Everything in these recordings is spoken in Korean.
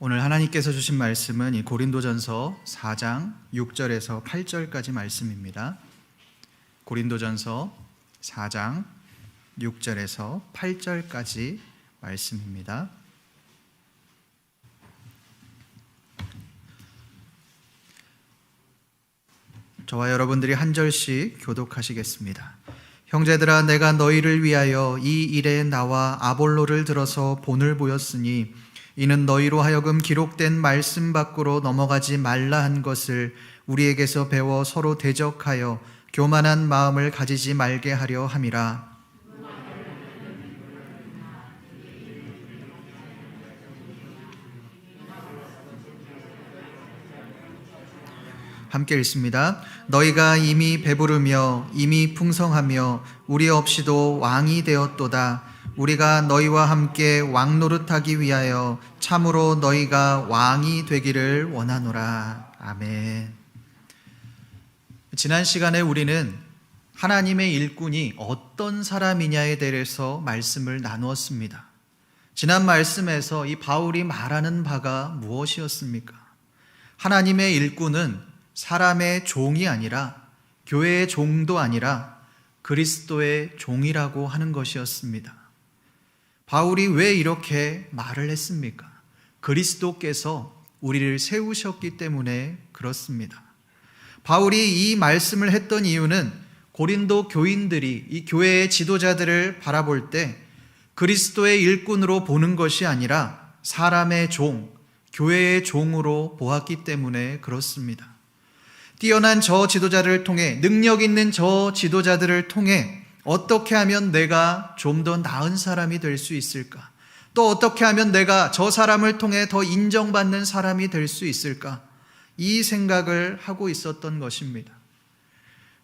오늘 하나님께서 주신 말씀은 이 고린도전서 4장 6절에서 8절까지 말씀입니다. 고린도전서 4장 6절에서 8절까지 말씀입니다. 저와 여러분들이 한 절씩 교독하시겠습니다. 형제들아 내가 너희를 위하여 이 일에 나와 아볼로를 들어서 본을 보였으니 이는 너희로 하여금 기록된 말씀 밖으로 넘어가지 말라 한 것을 우리에게서 배워 서로 대적하여 교만한 마음을 가지지 말게 하려 함이라. 함께 읽습니다. 너희가 이미 배부르며 이미 풍성하며 우리 없이도 왕이 되었도다. 우리가 너희와 함께 왕 노릇하기 위하여 참으로 너희가 왕이 되기를 원하노라. 아멘. 지난 시간에 우리는 하나님의 일꾼이 어떤 사람이냐에 대해서 말씀을 나누었습니다. 지난 말씀에서 이 바울이 말하는 바가 무엇이었습니까? 하나님의 일꾼은 사람의 종이 아니라 교회의 종도 아니라 그리스도의 종이라고 하는 것이었습니다. 바울이 왜 이렇게 말을 했습니까? 그리스도께서 우리를 세우셨기 때문에 그렇습니다. 바울이 이 말씀을 했던 이유는 고린도 교인들이 이 교회의 지도자들을 바라볼 때 그리스도의 일꾼으로 보는 것이 아니라 사람의 종, 교회의 종으로 보았기 때문에 그렇습니다. 뛰어난 저 지도자를 통해 능력 있는 저 지도자들을 통해 어떻게 하면 내가 좀 더 나은 사람이 될 수 있을까? 또 어떻게 하면 내가 저 사람을 통해 더 인정받는 사람이 될 수 있을까? 이 생각을 하고 있었던 것입니다.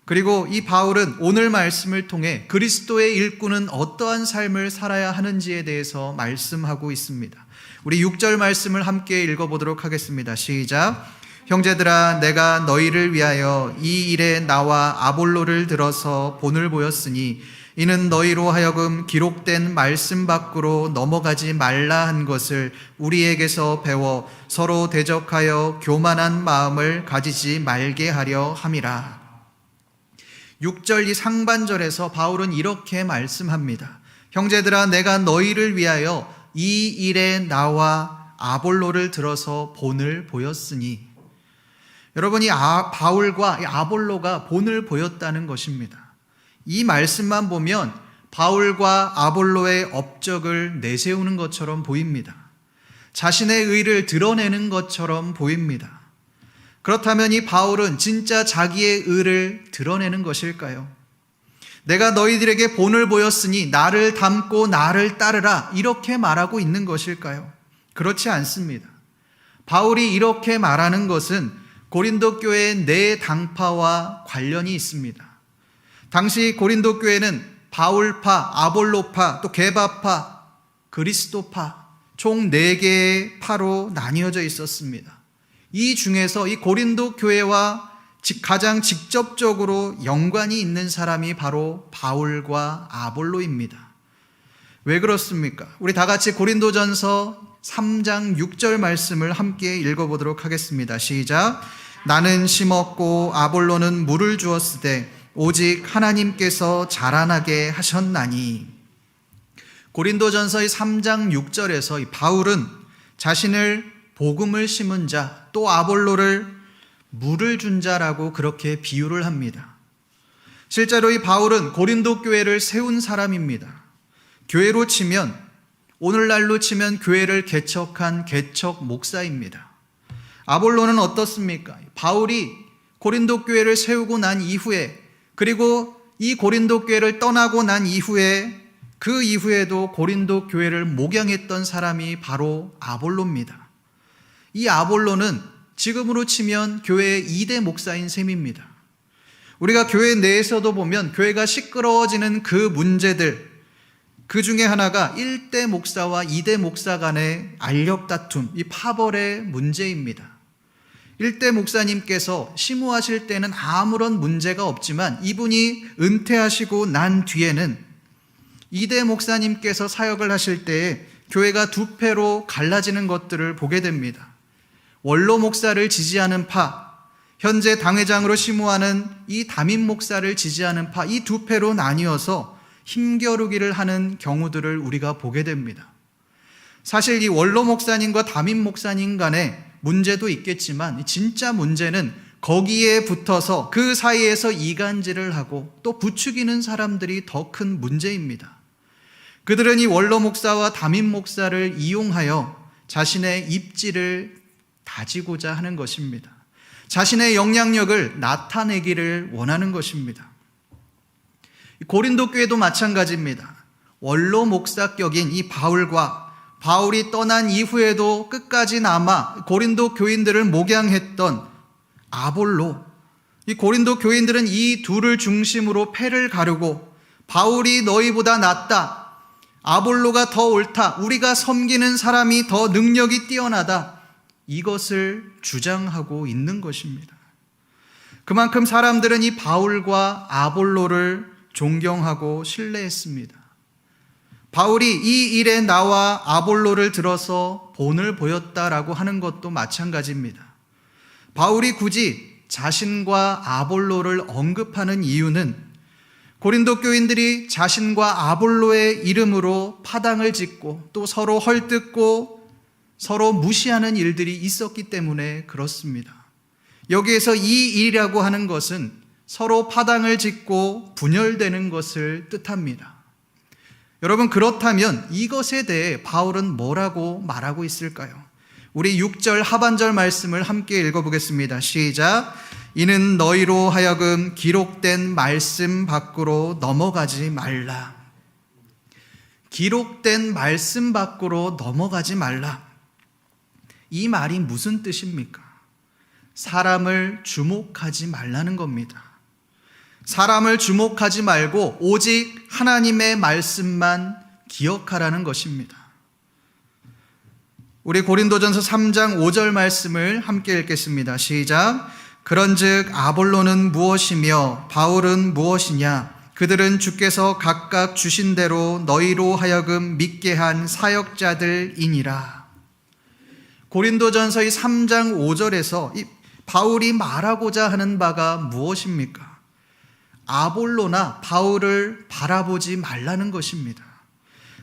그리고 이 바울은 오늘 말씀을 통해 그리스도의 일꾼은 어떠한 삶을 살아야 하는지에 대해서 말씀하고 있습니다. 우리 6절 말씀을 함께 읽어보도록 하겠습니다. 시작. 형제들아 내가 너희를 위하여 이 일에 나와 아볼로를 들어서 본을 보였으니 이는 너희로 하여금 기록된 말씀 밖으로 넘어가지 말라 한 것을 우리에게서 배워 서로 대적하여 교만한 마음을 가지지 말게 하려 함이라. 6절 이 상반절에서 바울은 이렇게 말씀합니다. 형제들아 내가 너희를 위하여 이 일에 나와 아볼로를 들어서 본을 보였으니 여러분이 아, 바울과 아볼로가 본을 보였다는 것입니다. 이 말씀만 보면 바울과 아볼로의 업적을 내세우는 것처럼 보입니다. 자신의 의를 드러내는 것처럼 보입니다. 그렇다면 이 바울은 진짜 자기의 의를 드러내는 것일까요? 내가 너희들에게 본을 보였으니 나를 닮고 나를 따르라 이렇게 말하고 있는 것일까요? 그렇지 않습니다. 바울이 이렇게 말하는 것은 고린도 교회의 네 당파와 관련이 있습니다. 당시 고린도 교회는 바울파, 아볼로파, 또 게바파, 그리스도파 총 네 개의 파로 나뉘어져 있었습니다. 이 중에서 이 고린도 교회와 가장 직접적으로 연관이 있는 사람이 바로 바울과 아볼로입니다. 왜 그렇습니까? 우리 다 같이 고린도전서 3장 6절 말씀을 함께 읽어보도록 하겠습니다. 시작. 나는 심었고 아볼로는 물을 주었으되 오직 하나님께서 자라나게 하셨나니. 고린도전서의 3장 6절에서 바울은 자신을 복음을 심은 자, 또 아볼로를 물을 준 자라고 그렇게 비유를 합니다. 실제로 이 바울은 고린도 교회를 세운 사람입니다. 교회로 치면 오늘날로 치면 교회를 개척한 개척 목사입니다. 아볼로는 어떻습니까? 바울이 고린도 교회를 세우고 난 이후에 그리고 이 고린도 교회를 떠나고 난 이후에 그 이후에도 고린도 교회를 목양했던 사람이 바로 아볼로입니다. 이 아볼로는 지금으로 치면 교회의 2대 목사인 셈입니다. 우리가 교회 내에서도 보면 교회가 시끄러워지는 그 문제들, 그 중에 하나가 1대 목사와 2대 목사 간의 알력 다툼, 이 파벌의 문제입니다. 1대 목사님께서 심우하실 때는 아무런 문제가 없지만 이분이 은퇴하시고 난 뒤에는 2대 목사님께서 사역을 하실 때에 교회가 두 패로 갈라지는 것들을 보게 됩니다. 원로 목사를 지지하는 파, 현재 당회장으로 심우하는 이 담임 목사를 지지하는 파, 이 두 패로 나뉘어서 힘겨루기를 하는 경우들을 우리가 보게 됩니다. 사실 이 원로 목사님과 담임 목사님 간에 문제도 있겠지만 진짜 문제는 거기에 붙어서 그 사이에서 이간질을 하고 또 부추기는 사람들이 더 큰 문제입니다. 그들은 이 원로 목사와 담임 목사를 이용하여 자신의 입지를 다지고자 하는 것입니다. 자신의 영향력을 나타내기를 원하는 것입니다. 고린도 교회도 마찬가지입니다. 원로 목사격인 이 바울과 바울이 떠난 이후에도 끝까지 남아 고린도 교인들을 목양했던 아볼로 이 고린도 교인들은 이 둘을 중심으로 패를 가르고 바울이 너희보다 낫다. 아볼로가 더 옳다. 우리가 섬기는 사람이 더 능력이 뛰어나다. 이것을 주장하고 있는 것입니다. 그만큼 사람들은 이 바울과 아볼로를 존경하고 신뢰했습니다. 바울이 이 일에 나와 아볼로를 들어서 본을 보였다라고 하는 것도 마찬가지입니다. 바울이 굳이 자신과 아볼로를 언급하는 이유는 고린도 교인들이 자신과 아볼로의 이름으로 파당을 짓고 또 서로 헐뜯고 서로 무시하는 일들이 있었기 때문에 그렇습니다. 여기에서 이 일이라고 하는 것은 서로 파당을 짓고 분열되는 것을 뜻합니다. 여러분, 그렇다면 이것에 대해 바울은 뭐라고 말하고 있을까요? 우리 6절 하반절 말씀을 함께 읽어보겠습니다. 시작. 이는 너희로 하여금 기록된 말씀 밖으로 넘어가지 말라. 기록된 말씀 밖으로 넘어가지 말라. 이 말이 무슨 뜻입니까? 사람을 주목하지 말라는 겁니다. 사람을 주목하지 말고 오직 하나님의 말씀만 기억하라는 것입니다. 우리 고린도전서 3장 5절 말씀을 함께 읽겠습니다. 시작. 그런즉 아볼로는 무엇이며 바울은 무엇이냐? 그들은 주께서 각각 주신 대로 너희로 하여금 믿게 한 사역자들이니라. 고린도전서의 3장 5절에서 이 바울이 말하고자 하는 바가 무엇입니까? 아볼로나 바울을 바라보지 말라는 것입니다.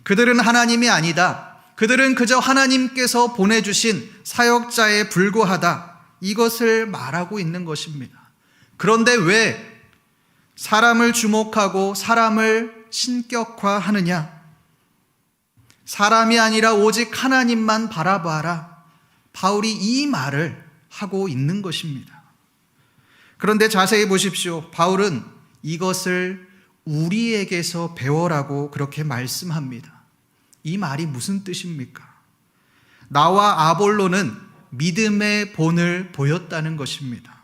그들은 하나님이 아니다. 그들은 그저 하나님께서 보내주신 사역자에 불과하다. 이것을 말하고 있는 것입니다. 그런데 왜 사람을 주목하고 사람을 신격화하느냐? 사람이 아니라 오직 하나님만 바라봐라. 바울이 이 말을 하고 있는 것입니다. 그런데 자세히 보십시오. 바울은 이것을 우리에게서 배워라고 그렇게 말씀합니다. 이 말이 무슨 뜻입니까? 나와 아볼로는 믿음의 본을 보였다는 것입니다.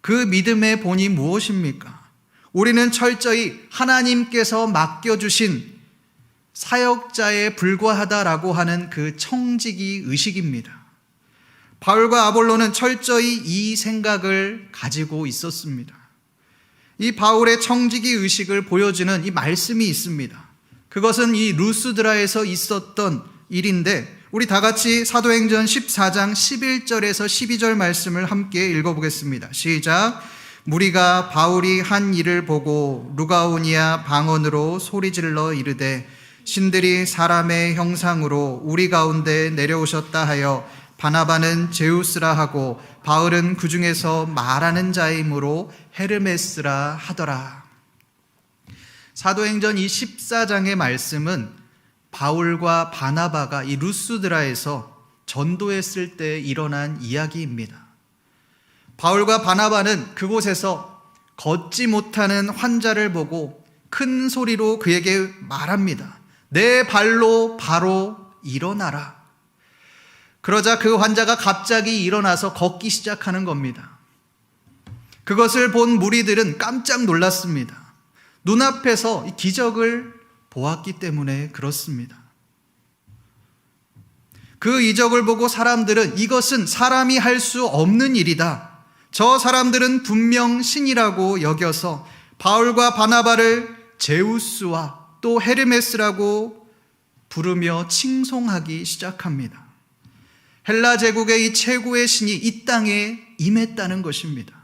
그 믿음의 본이 무엇입니까? 우리는 철저히 하나님께서 맡겨주신 사역자에 불과하다라고 하는 그 청지기 의식입니다. 바울과 아볼로는 철저히 이 생각을 가지고 있었습니다. 이 바울의 청지기 의식을 보여주는 이 말씀이 있습니다. 그것은 이 루스드라에서 있었던 일인데 우리 다 같이 사도행전 14장 11절에서 12절 말씀을 함께 읽어보겠습니다. 시작. 무리가 바울이 한 일을 보고 루가오니아 방언으로 소리질러 이르되 신들이 사람의 형상으로 우리 가운데 내려오셨다 하여 바나바는 제우스라 하고 바울은 그 중에서 말하는 자이므로 헤르메스라 하더라. 사도행전 이 14장의 말씀은 바울과 바나바가 이 루스드라에서 전도했을 때 일어난 이야기입니다. 바울과 바나바는 그곳에서 걷지 못하는 환자를 보고 큰 소리로 그에게 말합니다. 내 발로 바로 일어나라. 그러자 그 환자가 갑자기 일어나서 걷기 시작하는 겁니다. 그것을 본 무리들은 깜짝 놀랐습니다. 눈앞에서 기적을 보았기 때문에 그렇습니다. 그 이적을 보고 사람들은 이것은 사람이 할 수 없는 일이다. 저 사람들은 분명 신이라고 여겨서 바울과 바나바를 제우스와 또 헤르메스라고 부르며 칭송하기 시작합니다. 헬라 제국의 이 최고의 신이 이 땅에 임했다는 것입니다.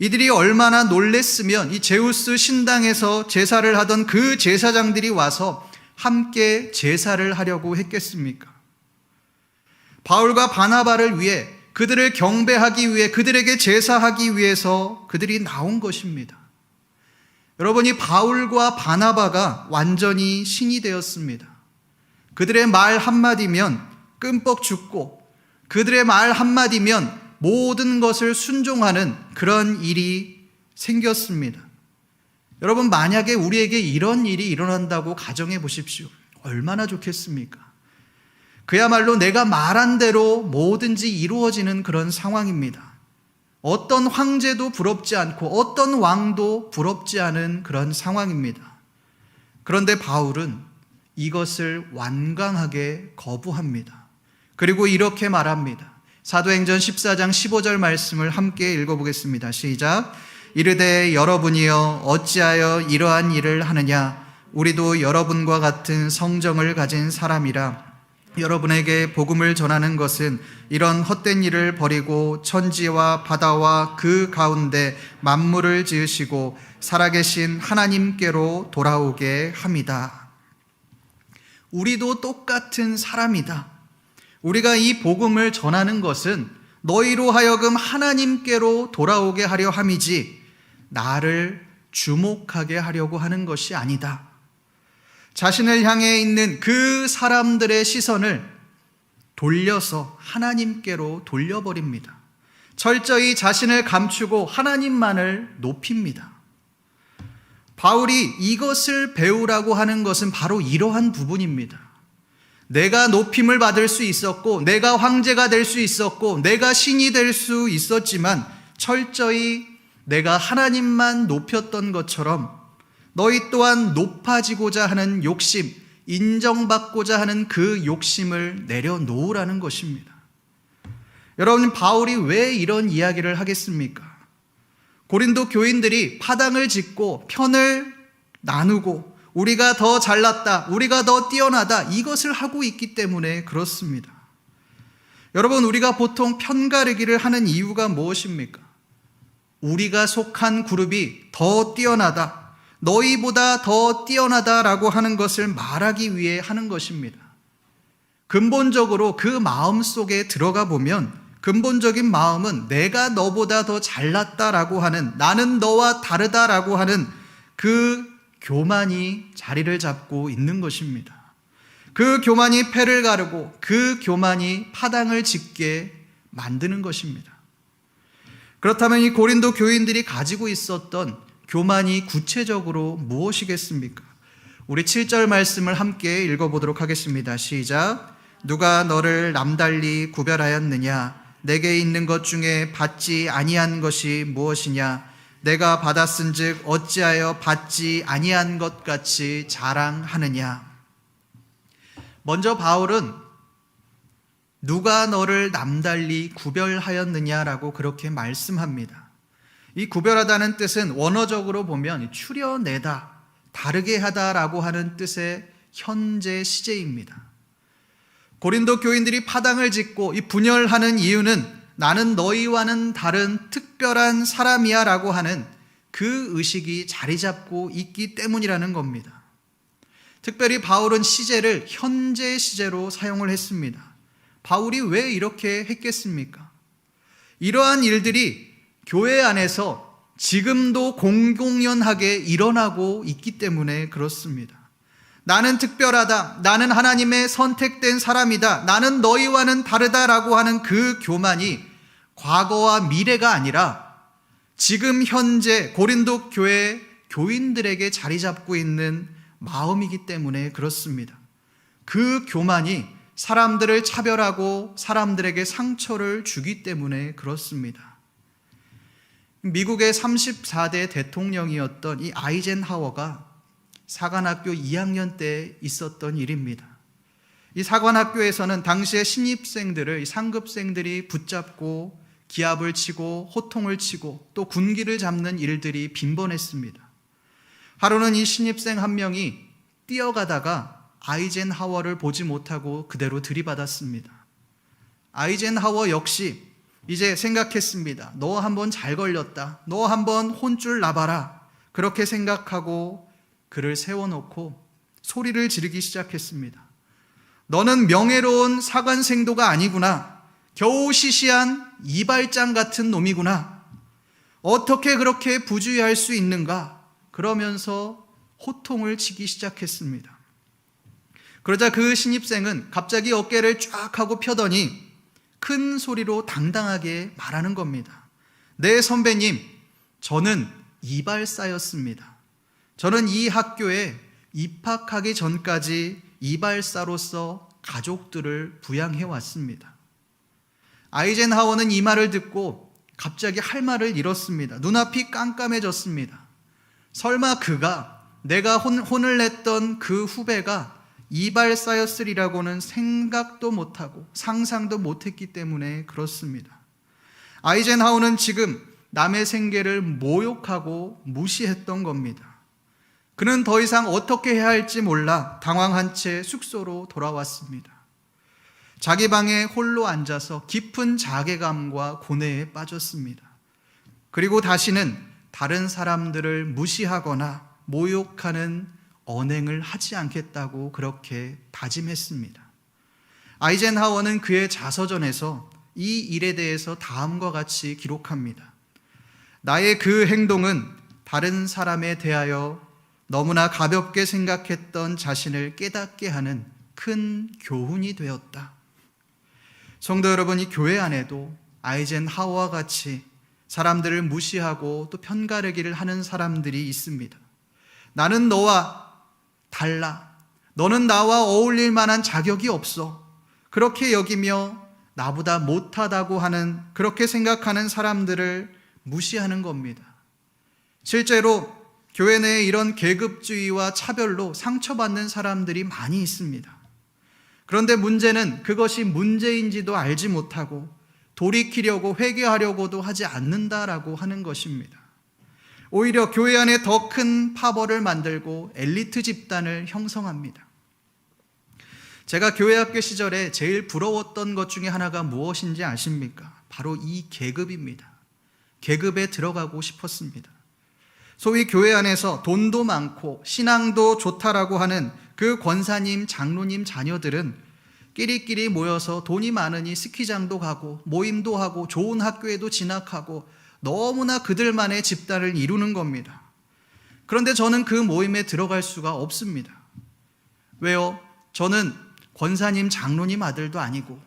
이들이 얼마나 놀랬으면 이 제우스 신당에서 제사를 하던 그 제사장들이 와서 함께 제사를 하려고 했겠습니까? 바울과 바나바를 위해 그들을 경배하기 위해 그들에게 제사하기 위해서 그들이 나온 것입니다. 여러분이 바울과 바나바가 완전히 신이 되었습니다. 그들의 말 한마디면 끔뻑 죽고 그들의 말 한마디면 모든 것을 순종하는 그런 일이 생겼습니다. 여러분, 만약에 우리에게 이런 일이 일어난다고 가정해 보십시오. 얼마나 좋겠습니까? 그야말로 내가 말한 대로 뭐든지 이루어지는 그런 상황입니다. 어떤 황제도 부럽지 않고 어떤 왕도 부럽지 않은 그런 상황입니다. 그런데 바울은 이것을 완강하게 거부합니다. 그리고 이렇게 말합니다. 사도행전 14장 15절 말씀을 함께 읽어보겠습니다. 시작. 이르되 여러분이여 어찌하여 이러한 일을 하느냐? 우리도 여러분과 같은 성정을 가진 사람이라 여러분에게 복음을 전하는 것은 이런 헛된 일을 버리고 천지와 바다와 그 가운데 만물을 지으시고 살아계신 하나님께로 돌아오게 합니다. 우리도 똑같은 사람이다. 우리가 이 복음을 전하는 것은 너희로 하여금 하나님께로 돌아오게 하려 함이지 나를 주목하게 하려고 하는 것이 아니다. 자신을 향해 있는 그 사람들의 시선을 돌려서 하나님께로 돌려버립니다. 철저히 자신을 감추고 하나님만을 높입니다. 바울이 이것을 배우라고 하는 것은 바로 이러한 부분입니다. 내가 높임을 받을 수 있었고, 내가 황제가 될 수 있었고, 내가 신이 될 수 있었지만, 철저히 내가 하나님만 높였던 것처럼 너희 또한 높아지고자 하는 욕심, 인정받고자 하는 그 욕심을 내려놓으라는 것입니다. 여러분, 바울이 왜 이런 이야기를 하겠습니까? 고린도 교인들이 파당을 짓고 편을 나누고 우리가 더 잘났다, 우리가 더 뛰어나다, 이것을 하고 있기 때문에 그렇습니다. 여러분, 우리가 보통 편가르기를 하는 이유가 무엇입니까? 우리가 속한 그룹이 더 뛰어나다, 너희보다 더 뛰어나다라고 하는 것을 말하기 위해 하는 것입니다. 근본적으로 그 마음 속에 들어가 보면 근본적인 마음은 내가 너보다 더 잘났다라고 하는 나는 너와 다르다라고 하는 그 교만이 자리를 잡고 있는 것입니다. 그 교만이 패를 가르고 그 교만이 파당을 짓게 만드는 것입니다. 그렇다면 이 고린도 교인들이 가지고 있었던 교만이 구체적으로 무엇이겠습니까? 우리 7절 말씀을 함께 읽어보도록 하겠습니다. 시작. 누가 너를 남달리 구별하였느냐? 내게 있는 것 중에 받지 아니한 것이 무엇이냐? 내가 받았은즉 어찌하여 받지 아니한 것 같이 자랑하느냐? 먼저 바울은 누가 너를 남달리 구별하였느냐라고 그렇게 말씀합니다. 이 구별하다는 뜻은 원어적으로 보면 추려내다, 다르게 하다라고 하는 뜻의 현재 시제입니다. 고린도 교인들이 파당을 짓고 이 분열하는 이유는 나는 너희와는 다른 특별한 사람이야 라고 하는 그 의식이 자리 잡고 있기 때문이라는 겁니다. 특별히 바울은 시제를 현재 시제로 사용을 했습니다. 바울이 왜 이렇게 했겠습니까? 이러한 일들이 교회 안에서 지금도 공공연하게 일어나고 있기 때문에 그렇습니다. 나는 특별하다. 나는 하나님의 선택된 사람이다. 나는 너희와는 다르다라고 하는 그 교만이 과거와 미래가 아니라 지금 현재 고린도 교회 교인들에게 자리 잡고 있는 마음이기 때문에 그렇습니다. 그 교만이 사람들을 차별하고 사람들에게 상처를 주기 때문에 그렇습니다. 미국의 34대 대통령이었던 이 아이젠하워가 사관학교 2학년 때 있었던 일입니다. 이 사관학교에서는 당시의 신입생들을 상급생들이 붙잡고 기합을 치고 호통을 치고 또 군기를 잡는 일들이 빈번했습니다. 하루는 이 신입생 한 명이 뛰어가다가 아이젠하워를 보지 못하고 그대로 들이받았습니다. 아이젠하워 역시 이제 생각했습니다. 너 한번 잘 걸렸다. 너 한번 혼줄 나봐라. 그렇게 생각하고 그를 세워놓고 소리를 지르기 시작했습니다. 너는 명예로운 사관생도가 아니구나. 겨우 시시한 이발장 같은 놈이구나. 어떻게 그렇게 부주의할 수 있는가? 그러면서 호통을 치기 시작했습니다. 그러자 그 신입생은 갑자기 어깨를 쫙 하고 펴더니 큰 소리로 당당하게 말하는 겁니다. 네, 선배님, 저는 이발사였습니다. 저는 이 학교에 입학하기 전까지 이발사로서 가족들을 부양해 왔습니다. 아이젠하워는 이 말을 듣고 갑자기 할 말을 잃었습니다. 눈앞이 깜깜해졌습니다. 설마 그가 내가 혼, 혼을 냈던 그 후배가 이발사였으리라고는 생각도 못하고 상상도 못했기 때문에 그렇습니다. 아이젠하우는 지금 남의 생계를 모욕하고 무시했던 겁니다. 그는 더 이상 어떻게 해야 할지 몰라 당황한 채 숙소로 돌아왔습니다. 자기 방에 홀로 앉아서 깊은 자괴감과 고뇌에 빠졌습니다. 그리고 다시는 다른 사람들을 무시하거나 모욕하는 언행을 하지 않겠다고 그렇게 다짐했습니다. 아이젠하워는 그의 자서전에서 이 일에 대해서 다음과 같이 기록합니다. 나의 그 행동은 다른 사람에 대하여 너무나 가볍게 생각했던 자신을 깨닫게 하는 큰 교훈이 되었다. 성도 여러분, 이 교회 안에도 아이젠하워와 같이 사람들을 무시하고 또 편가르기를 하는 사람들이 있습니다. 나는 너와 달라. 너는 나와 어울릴 만한 자격이 없어. 그렇게 여기며 나보다 못하다고 하는, 그렇게 생각하는 사람들을 무시하는 겁니다. 실제로 교회 내에 이런 계급주의와 차별로 상처받는 사람들이 많이 있습니다. 그런데 문제는 그것이 문제인지도 알지 못하고 돌이키려고 회개하려고도 하지 않는다라고 하는 것입니다. 오히려 교회 안에 더 큰 파벌을 만들고 엘리트 집단을 형성합니다. 제가 교회 학교 시절에 제일 부러웠던 것 중에 하나가 무엇인지 아십니까? 바로 이 계급입니다. 계급에 들어가고 싶었습니다. 소위 교회 안에서 돈도 많고 신앙도 좋다라고 하는 그 권사님, 장로님 자녀들은 끼리끼리 모여서 돈이 많으니 스키장도 가고 모임도 하고 좋은 학교에도 진학하고 너무나 그들만의 집단을 이루는 겁니다. 그런데 저는 그 모임에 들어갈 수가 없습니다. 왜요? 저는 권사님, 장로님 아들도 아니고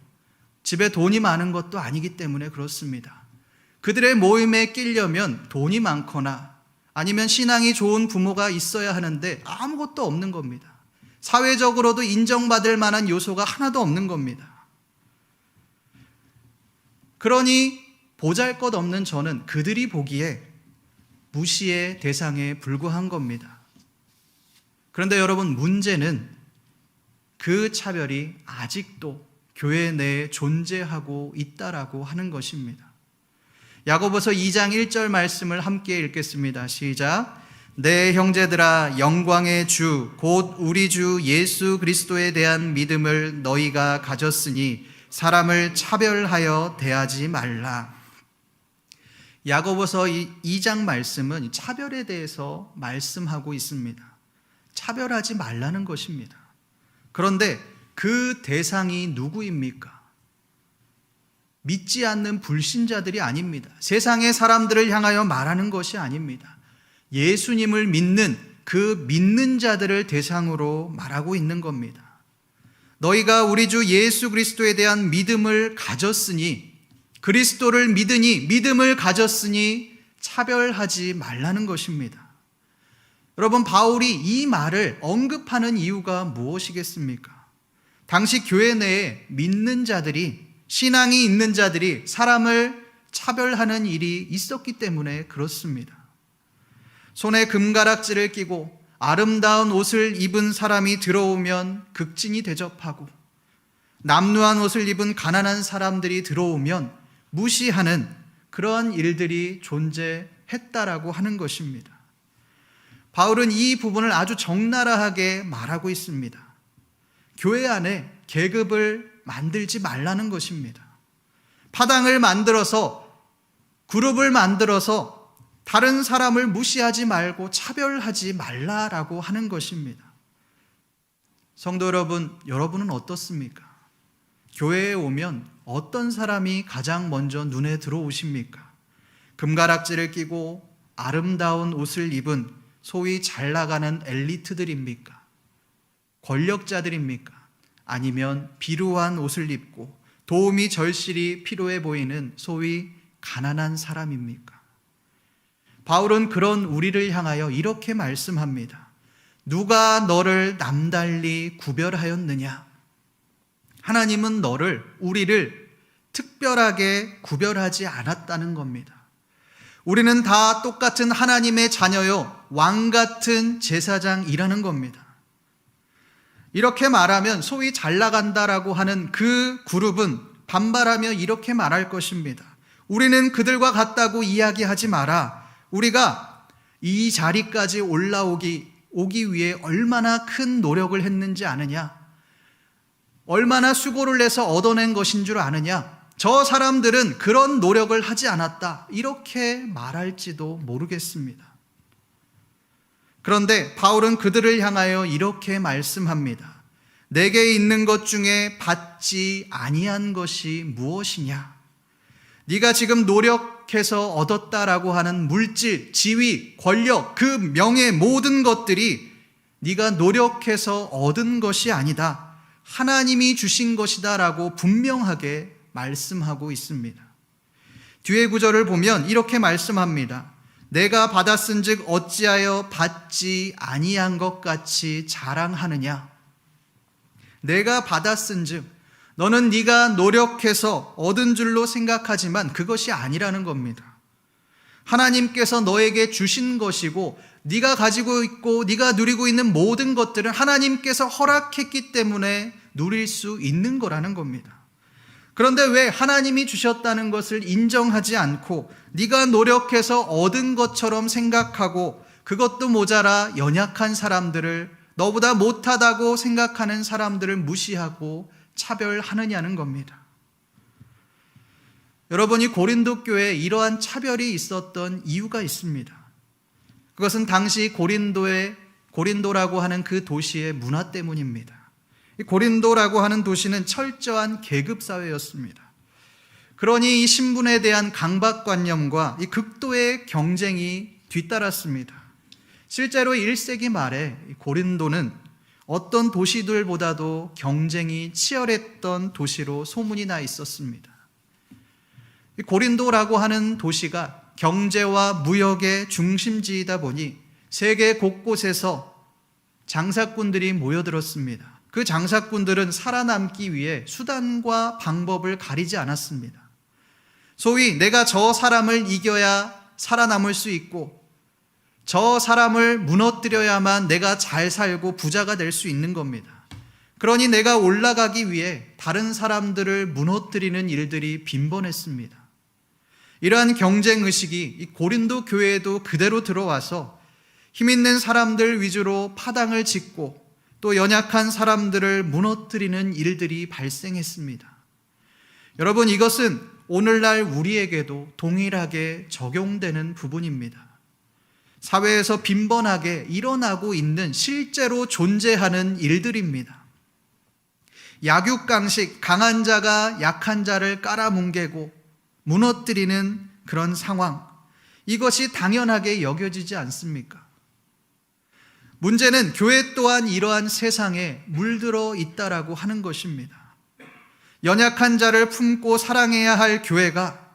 집에 돈이 많은 것도 아니기 때문에 그렇습니다. 그들의 모임에 끼려면 돈이 많거나 아니면 신앙이 좋은 부모가 있어야 하는데 아무것도 없는 겁니다. 사회적으로도 인정받을 만한 요소가 하나도 없는 겁니다. 그러니 보잘 것 없는 저는 그들이 보기에 무시의 대상에 불과한 겁니다. 그런데 여러분, 문제는 그 차별이 아직도 교회 내에 존재하고 있다라고 하는 것입니다. 야고보서 2장 1절 말씀을 함께 읽겠습니다. 시작. 내 형제들아 영광의 주 곧 우리 주 예수 그리스도에 대한 믿음을 너희가 가졌으니 사람을 차별하여 대하지 말라. 야고보서 2장 말씀은 차별에 대해서 말씀하고 있습니다. 차별하지 말라는 것입니다. 그런데 그 대상이 누구입니까? 믿지 않는 불신자들이 아닙니다. 세상의 사람들을 향하여 말하는 것이 아닙니다. 예수님을 믿는 그 믿는 자들을 대상으로 말하고 있는 겁니다. 너희가 우리 주 예수 그리스도에 대한 믿음을 가졌으니 그리스도를 믿으니 믿음을 가졌으니 차별하지 말라는 것입니다. 여러분 바울이 이 말을 언급하는 이유가 무엇이겠습니까? 당시 교회 내에 믿는 자들이 신앙이 있는 자들이 사람을 차별하는 일이 있었기 때문에 그렇습니다. 손에 금가락지를 끼고 아름다운 옷을 입은 사람이 들어오면 극진히 대접하고 남루한 옷을 입은 가난한 사람들이 들어오면 무시하는 그러한 일들이 존재했다라고 하는 것입니다. 바울은 이 부분을 아주 적나라하게 말하고 있습니다. 교회 안에 계급을 만들지 말라는 것입니다. 파당을 만들어서 그룹을 만들어서 다른 사람을 무시하지 말고 차별하지 말라라고 하는 것입니다. 성도 여러분, 여러분은 어떻습니까? 교회에 오면 어떤 사람이 가장 먼저 눈에 들어오십니까? 금가락지를 끼고 아름다운 옷을 입은 소위 잘 나가는 엘리트들입니까? 권력자들입니까? 아니면 비루한 옷을 입고 도움이 절실히 필요해 보이는 소위 가난한 사람입니까? 바울은 그런 우리를 향하여 이렇게 말씀합니다. 누가 너를 남달리 구별하였느냐? 하나님은 너를, 우리를 특별하게 구별하지 않았다는 겁니다. 우리는 다 똑같은 하나님의 자녀요, 왕 같은 제사장이라는 겁니다. 이렇게 말하면 소위 잘 나간다라고 하는 그 그룹은 반발하며 이렇게 말할 것입니다. 우리는 그들과 같다고 이야기하지 마라. 우리가 이 자리까지 올라오기 오기 위해 얼마나 큰 노력을 했는지 아느냐? 얼마나 수고를 내서 얻어낸 것인 줄 아느냐? 저 사람들은 그런 노력을 하지 않았다. 이렇게 말할지도 모르겠습니다. 그런데 바울은 그들을 향하여 이렇게 말씀합니다. 내게 있는 것 중에 받지 아니한 것이 무엇이냐? 네가 지금 노력해서 얻었다라고 하는 물질, 지위, 권력, 그 명예 모든 것들이 네가 노력해서 얻은 것이 아니다. 하나님이 주신 것이다라고 분명하게 말씀하고 있습니다. 뒤에 구절을 보면 이렇게 말씀합니다. 내가 받았은즉 어찌하여 받지 아니한 것 같이 자랑하느냐? 내가 받았은즉 너는 네가 노력해서 얻은 줄로 생각하지만 그것이 아니라는 겁니다. 하나님께서 너에게 주신 것이고 네가 가지고 있고 네가 누리고 있는 모든 것들은 하나님께서 허락했기 때문에 누릴 수 있는 거라는 겁니다. 그런데 왜 하나님이 주셨다는 것을 인정하지 않고 네가 노력해서 얻은 것처럼 생각하고 그것도 모자라 연약한 사람들을 너보다 못하다고 생각하는 사람들을 무시하고 차별하느냐는 겁니다. 여러분이 고린도 교회에 이러한 차별이 있었던 이유가 있습니다. 그것은 당시 고린도의 고린도라고 하는 그 도시의 문화 때문입니다. 이 고린도라고 하는 도시는 철저한 계급 사회였습니다. 그러니 이 신분에 대한 강박관념과 이 극도의 경쟁이 뒤따랐습니다. 실제로 1세기 말에 고린도는 어떤 도시들보다도 경쟁이 치열했던 도시로 소문이 나 있었습니다. 고린도라고 하는 도시가 경제와 무역의 중심지이다 보니 세계 곳곳에서 장사꾼들이 모여들었습니다. 그 장사꾼들은 살아남기 위해 수단과 방법을 가리지 않았습니다. 소위 내가 저 사람을 이겨야 살아남을 수 있고 저 사람을 무너뜨려야만 내가 잘 살고 부자가 될 수 있는 겁니다. 그러니 내가 올라가기 위해 다른 사람들을 무너뜨리는 일들이 빈번했습니다. 이러한 경쟁 의식이 고린도 교회에도 그대로 들어와서 힘 있는 사람들 위주로 파당을 짓고 또 연약한 사람들을 무너뜨리는 일들이 발생했습니다. 여러분 이것은 오늘날 우리에게도 동일하게 적용되는 부분입니다. 사회에서 빈번하게 일어나고 있는 실제로 존재하는 일들입니다. 약육강식, 강한 자가 약한 자를 깔아뭉개고 무너뜨리는 그런 상황. 이것이 당연하게 여겨지지 않습니까? 문제는 교회 또한 이러한 세상에 물들어 있다라고 하는 것입니다. 연약한 자를 품고 사랑해야 할 교회가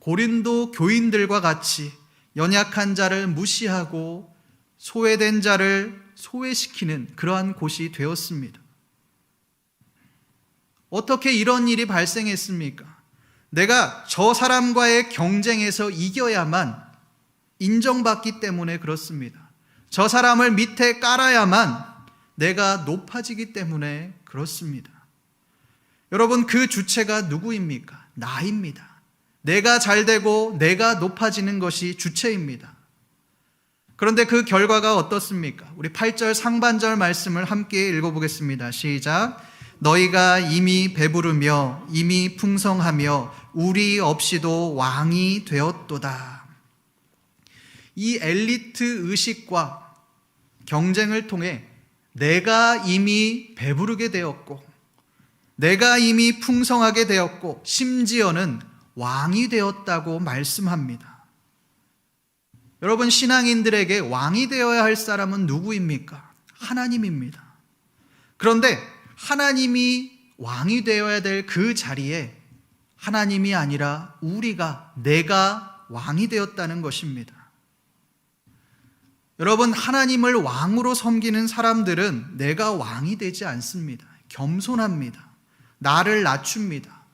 고린도 교인들과 같이 연약한 자를 무시하고 소외된 자를 소외시키는 그러한 곳이 되었습니다. 어떻게 이런 일이 발생했습니까? 내가 저 사람과의 경쟁에서 이겨야만 인정받기 때문에 그렇습니다. 저 사람을 밑에 깔아야만 내가 높아지기 때문에 그렇습니다. 여러분, 그 주체가 누구입니까? 나입니다. 내가 잘 되고 내가 높아지는 것이 주체입니다. 그런데 그 결과가 어떻습니까? 우리 8절 상반절 말씀을 함께 읽어보겠습니다. 시작. 너희가 이미 배부르며 이미 풍성하며 우리 없이도 왕이 되었도다. 이 엘리트 의식과 경쟁을 통해 내가 이미 배부르게 되었고, 내가 이미 풍성하게 되었고, 심지어는 왕이 되었다고 말씀합니다. 여러분, 신앙인들에게 왕이 되어야 할 사람은 누구입니까? 하나님입니다. 그런데 하나님이 왕이 되어야 될 그 자리에 하나님이 아니라 우리가, 내가 왕이 되었다는 것입니다. 여러분, 하나님을 왕으로 섬기는 사람들은 내가 왕이 되지 않습니다. 겸손합니다. 나를 낮춥니다.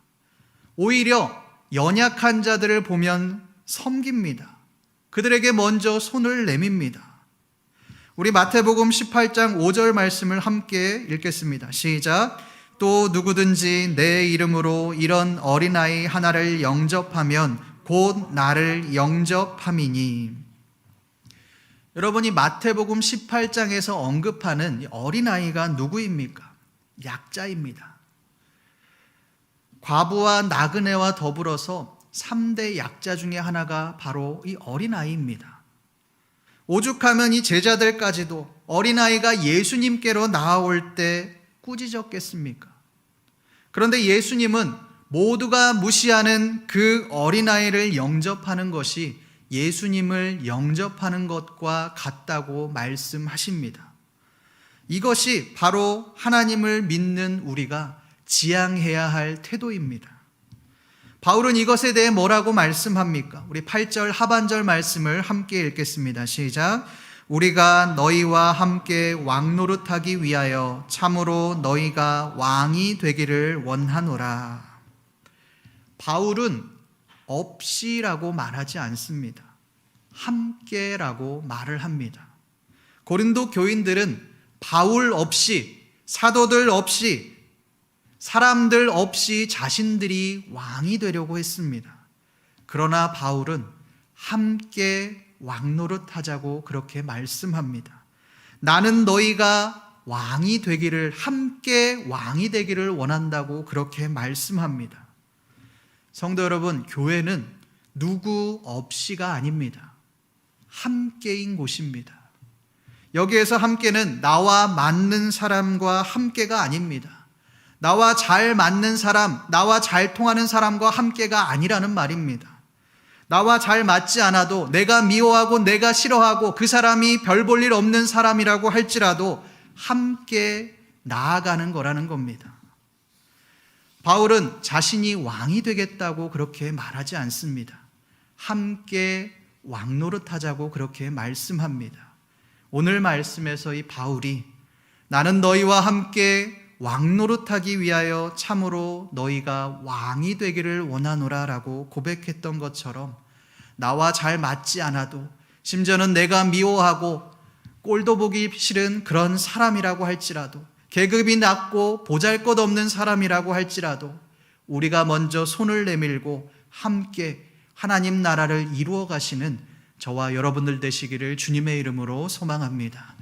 오히려 연약한 자들을 보면 섬깁니다. 그들에게 먼저 손을 내밉니다. 우리 마태복음 18장 5절 말씀을 함께 읽겠습니다. 시작. 또 누구든지 내 이름으로 이런 어린아이 하나를 영접하면 곧 나를 영접함이니. 여러분이 마태복음 18장에서 언급하는 이 어린아이가 누구입니까? 약자입니다. 과부와 나그네와 더불어서 3대 약자 중에 하나가 바로 이 어린아이입니다. 오죽하면 이 제자들까지도 어린아이가 예수님께로 나아올 때 꾸짖었겠습니까? 그런데 예수님은 모두가 무시하는 그 어린아이를 영접하는 것이 예수님을 영접하는 것과 같다고 말씀하십니다. 이것이 바로 하나님을 믿는 우리가 지향해야 할 태도입니다. 바울은 이것에 대해 뭐라고 말씀합니까? 우리 8절 하반절 말씀을 함께 읽겠습니다. 시작. 우리가 너희와 함께 왕노릇하기 위하여 참으로 너희가 왕이 되기를 원하노라. 바울은 없이라고 말하지 않습니다. 함께라고 말을 합니다. 고린도 교인들은 바울 없이 사도들 없이 사람들 없이 자신들이 왕이 되려고 했습니다. 그러나 바울은 함께 왕노릇 하자고 그렇게 말씀합니다. 나는 너희가 왕이 되기를, 함께 왕이 되기를 원한다고 그렇게 말씀합니다. 성도 여러분, 교회는 누구 없이가 아닙니다. 함께인 곳입니다. 여기에서 함께는 나와 맞는 사람과 함께가 아닙니다. 나와 잘 맞는 사람, 나와 잘 통하는 사람과 함께가 아니라는 말입니다. 나와 잘 맞지 않아도 내가 미워하고 내가 싫어하고 그 사람이 별 볼 일 없는 사람이라고 할지라도 함께 나아가는 거라는 겁니다. 바울은 자신이 왕이 되겠다고 그렇게 말하지 않습니다. 함께 왕 노릇 하자고 그렇게 말씀합니다. 오늘 말씀에서 이 바울이 나는 너희와 함께 왕 노릇하기 위하여 참으로 너희가 왕이 되기를 원하노라 라고 고백했던 것처럼 나와 잘 맞지 않아도 심지어는 내가 미워하고 꼴도 보기 싫은 그런 사람이라고 할지라도 계급이 낮고 보잘 것 없는 사람이라고 할지라도 우리가 먼저 손을 내밀고 함께 하나님 나라를 이루어 가시는 저와 여러분들 되시기를 주님의 이름으로 소망합니다.